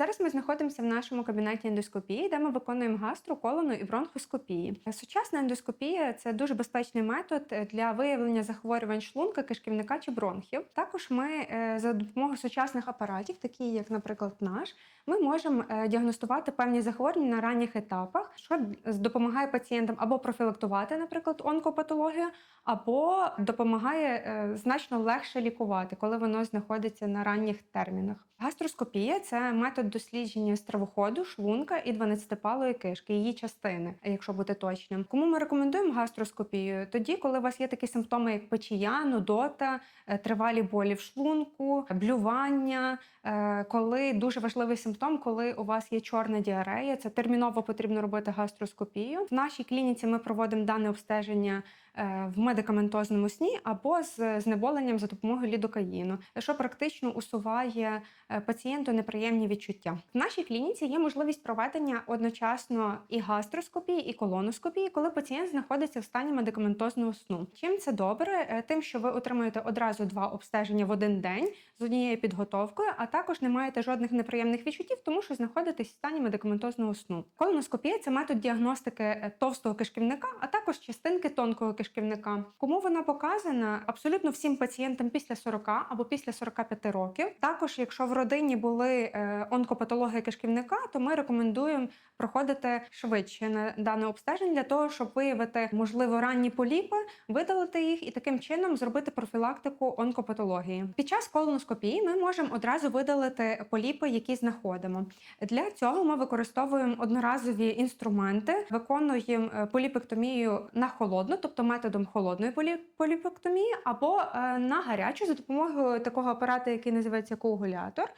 Зараз ми знаходимося в нашому кабінеті ендоскопії, де ми виконуємо гастру, колону і бронхоскопії. Сучасна ендоскопія це дуже безпечний метод для виявлення захворювань шлунка, кишківника чи бронхів. Також ми е, за допомогою сучасних апаратів, такі як, наприклад, наш, ми можемо е, діагностувати певні захворювання на ранніх етапах, що допомагає пацієнтам або профілактувати, наприклад, онкопатологію, або допомагає е, значно легше лікувати, коли воно знаходиться на ранніх термінах. Гастроскопія це метод дослідження стравоходу, шлунка і 12-палої кишки, її частини, якщо бути точним. Кому ми рекомендуємо гастроскопію? Тоді, коли у вас є такі симптоми, як печія, нудота, е, тривалі болі в шлунку, блювання, е, коли дуже важливий симптом, коли у вас є чорна діарея, це терміново потрібно робити гастроскопію. В нашій клініці ми проводимо дане обстеження е, в медикаментозному сні або з знеболенням за допомогою лідокаїну, що практично усуває пацієнту неприємні відчуття. В нашій клініці є можливість проведення одночасно і гастроскопії, і колоноскопії, коли пацієнт знаходиться в стані медикаментозного сну. Чим це добре? Е, Тим, що ви отримуєте одразу два обстеження в один день з однією підготовкою, а також не маєте жодних неприємних відчуттів, тому що знаходитесь в стані медикаментозного сну. Колоноскопія це метод діагностики е, товстого кишківника, а також частинки тонкого кишківника. Кому вона показана? Абсолютно всім пацієнтам після 40 або після 45 років. Також, якщо в родині були е, онкопатології кишківника, то ми рекомендуємо проходити швидше на дане обстеження для того, щоб виявити можливо ранні поліпи, видалити їх і таким чином зробити профілактику онкопатології. Під час колоноскопії ми можемо одразу видалити поліпи, які знаходимо. Для цього ми використовуємо одноразові інструменти, виконуємо е, поліпектомію на холодно, тобто методом холодної полі- поліпектомії, або е, на гарячу за допомогою такого апарату, який називається коагулятор.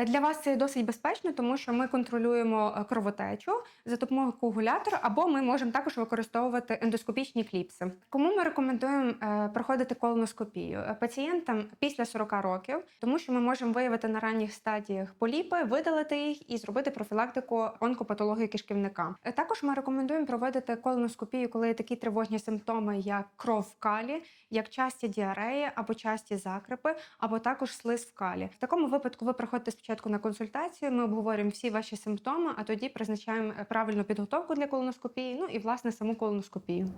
Е, Для вас це досить безпечно, тому що ми контролюємо е, кровотечу за допомогою коагулятора, або ми можемо також використовувати ендоскопічні кліпси. Кому ми рекомендуємо е, проходити колоноскопію? Пацієнтам після 40 років, тому що ми можемо виявити на ранніх стадіях поліпи, видалити їх і зробити профілактику онкопатології кишківника. Також ми рекомендуємо проводити колоноскопію, коли є такі тривожні симптоми, як кров в калі, як часті діареї або часті закрепи, або також слиз в калі. В такому випадку ви приходите спочатку на консультацію. Ми обговорюємо всі ваші симптоми, а тоді призначаємо е, правильну підготовку для колоноскопії. Ну і власне саму колоноскопію.